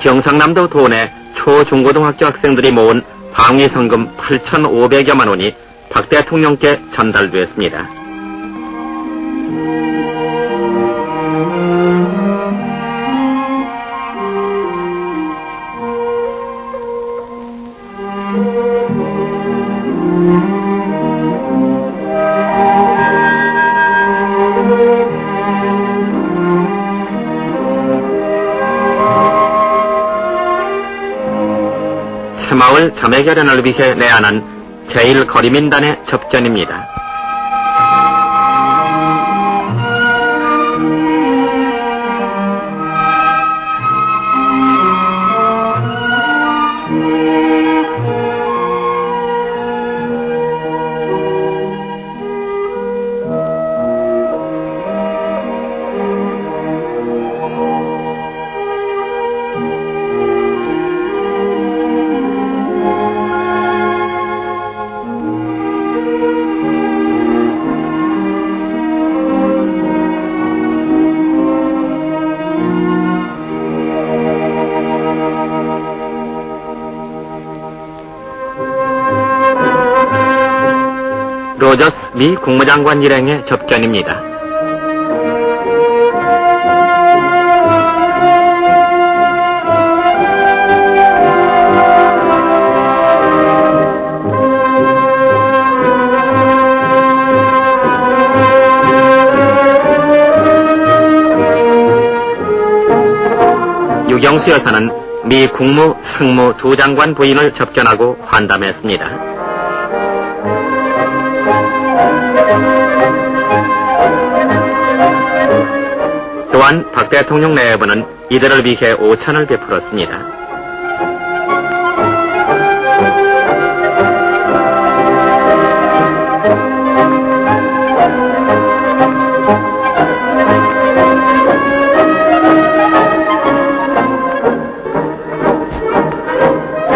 경상남도 도내 초중고등학교 학생들이 모은 방위 성금 8,500여만 원이 박 대통령께 전달되었습니다. 새마을 자매결연을 위해 내한한 제1거리민단의 접견입니다. 로저스 미 국무장관 일행의 접견입니다. 유경수 여사는 미 국무, 상무 두 장관 부인을 접견하고 환담했습니다. 또한 박 대통령 내부는 이들을 위해 오찬을 베풀었습니다.